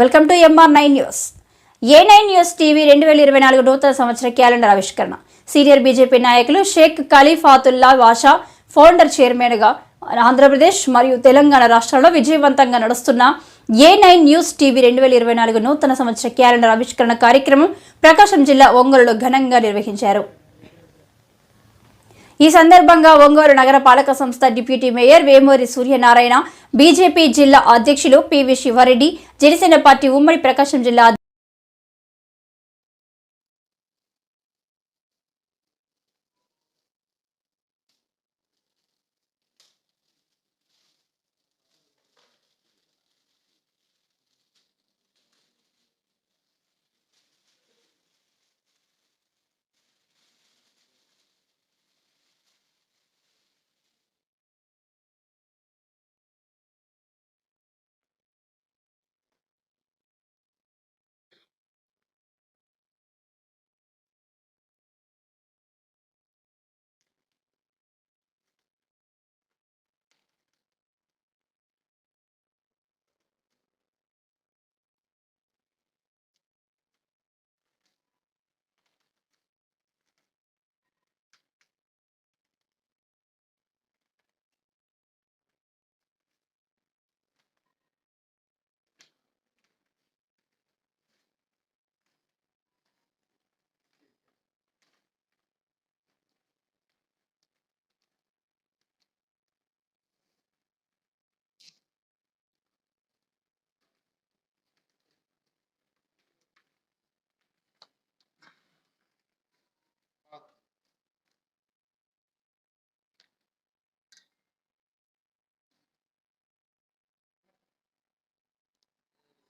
Welcome to MR nine news A nine news TV రెండు వేల ఇరవై నాలుగు నూతన సంవత్సర క్యాలెండర్ ఆవిష్కరణ. సీనియర్ బీజేపీ నాయకులు షేక్ ఖలీఫాతుల్లా వాషా ఫౌండర్ చైర్మన్గా ఆంధ్రప్రదేశ్ మరియు తెలంగాణ రాష్ట్రాల్లో విజయవంతంగా నడుస్తున్న ఏ నైన్ న్యూస్ టీవీ రెండు వేల ఇరవై నాలుగు నూతన సంవత్సర క్యాలెండర్ ఆవిష్కరణ కార్యక్రమం ప్రకాశం జిల్లా ఒంగోలులో ఘనంగా నిర్వహించారు. ఈ సందర్భంగా ఒంగోలు నగర పాలక సంస్థ deputy mayor Vemuri Suryanarayana BJP జిల్లా అధ్యక్షులు పివి శివారెడ్డి జనసేన పార్టీ ఉమ్మడి ప్రకాశం జిల్లా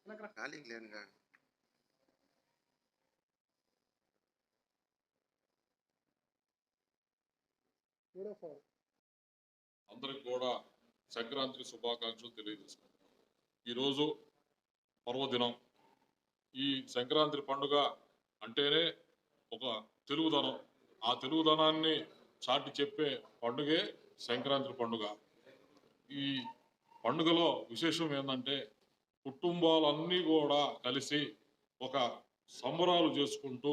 ఖాళీకి లేనుగా. అందరికి కూడా సంక్రాంతి శుభాకాంక్షలు తెలియజేసుకుంటాం ఈరోజు పర్వదినం. ఈ సంక్రాంతి పండుగ అంటేనే ఒక తెలుగుదనం. ఆ తెలుగుదనాన్ని చాటి చెప్పే పండుగే సంక్రాంతి పండుగ. ఈ పండుగలో విశేషం ఏంటంటే కుటుంబాలన్నీ కూడా కలిసి ఒక సంబరాలు చేసుకుంటూ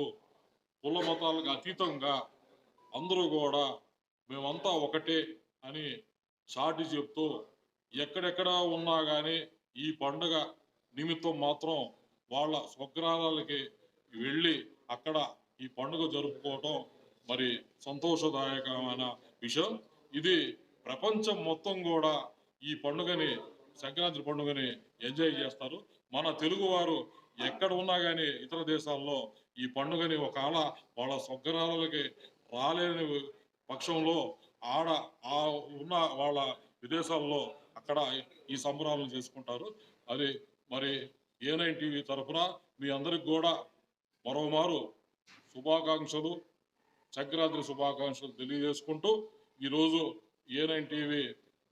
కుల మతాలకు అతీతంగా అందరూ కూడా మేమంతా ఒకటే అని చాటి చెప్తూ ఎక్కడెక్కడ ఉన్నా కానీ ఈ పండుగ నిమిత్తం మాత్రం వాళ్ళ స్వగ్రాహాలకి వెళ్ళి అక్కడ ఈ పండుగ జరుపుకోవటం మరి సంతోషదాయకమైన విషయం. ఇది ప్రపంచం మొత్తం కూడా ఈ పండుగని సంక్రాంతి పండుగని ఎంజాయ్ చేస్తారు. మన తెలుగువారు ఎక్కడ ఉన్నా కానీ ఇతర దేశాల్లో ఈ పండుగని ఒకవేళ వాళ్ళ స్వగ్రాహాలకి రాలేని పక్షంలో ఆడ ఆ ఉన్న వాళ్ళ విదేశాల్లో అక్కడ ఈ సంబరాలను చేసుకుంటారు. అది మరి ఏనైన్ టీవీ తరఫున మీ అందరికి కూడా మరోమారు శుభాకాంక్షలు సంక్రాంతి శుభాకాంక్షలు తెలియజేసుకుంటూ ఈరోజు ఏనైన్ టీవీ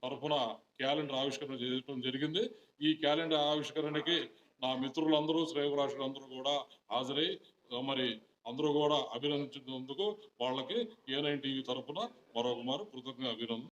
తరఫున క్యాలెండర్ ఆవిష్కరణ చేయడం జరిగింది. ఈ క్యాలెండర్ ఆవిష్కరణకి నా మిత్రులందరూ శ్రేయభిలాషులందరూ కూడా హాజరై మరి అందరూ కూడా అభినందించినందుకు వాళ్ళకి ఏనైన్ టీవీ తరఫున మరొకమారు కృతజ్ఞ అభినందన